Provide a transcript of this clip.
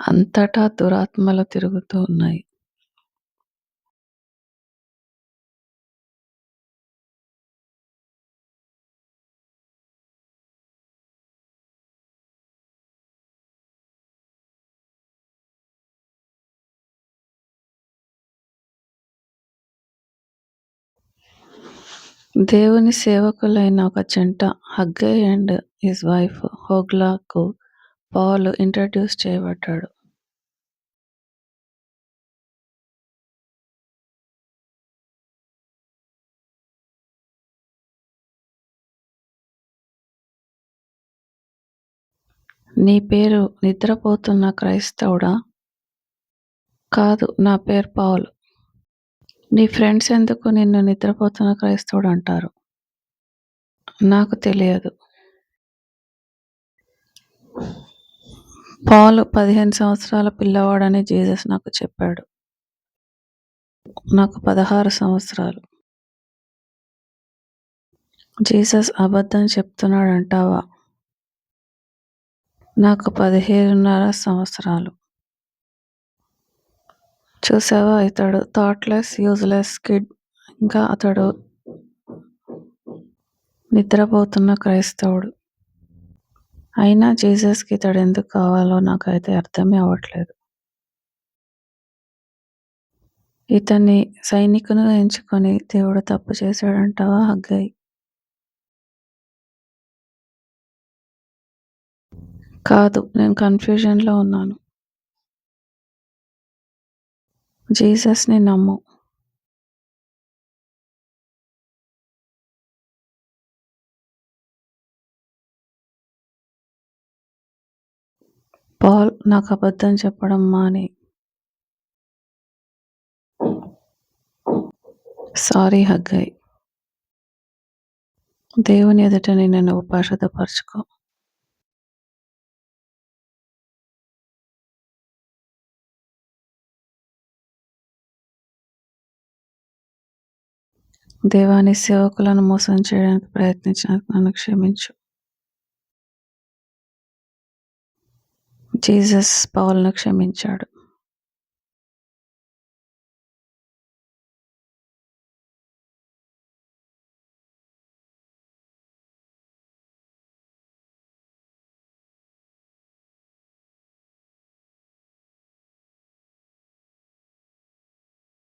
అంతటా దురాత్మలు తిరుగుతూ ఉన్నాయి. దేవుని సేవకులైన ఒక జంట హగ్గై అండ్ హిజ్ వైఫ్ హోగ్లాకు పౌలు ఇంట్రడ్యూస్ చేయబడ్డాడు. నీ పేరు నిద్రపోతున్న క్రైస్తవుడా? కాదు నా పేరు పౌలు. నీ ఫ్రెండ్స్ ఎందుకు నిన్ను నిద్రపోతున్న క్రైస్తవుడు అంటారు? నాకు తెలియదు. పాలు పదిహేను సంవత్సరాల పిల్లవాడని జీసస్ నాకు చెప్పాడు. నాకు పదహారు సంవత్సరాలు. జీసస్ అబద్ధం చెప్తున్నాడు అంటావా నాకు పదిహేనున్నర సంవత్సరాలు. చూసావా? ఇతడు థాట్లెస్ యూజ్లెస్ కిడ్ ఇంకా అతడు నిద్రపోతున్న క్రైస్తవుడు. అయినా జీసస్కి ఇతడు ఎందుకు కావాలో నాకైతే అర్థమే అవ్వట్లేదు. ఇతన్ని సైనికునిగా ఎంచుకొని దేవుడు తప్పు చేశాడంటావా? హగ్గై కాదు నేను కన్ఫ్యూజన్లో ఉన్నాను. జీసస్ని నమ్ము. పాల్ నాకు అబద్ధం చెప్పడం మాని. Sorry Haggai. దేవుని ఎదుట నేను నువ్వు పరిశుద్ధపరచుకో. దేవాని సేవకులను మోసం చేయడానికి ప్రయత్నించినందుకు నన్ను క్షమించు. జీసస్ పౌల్ను క్షమించాడు.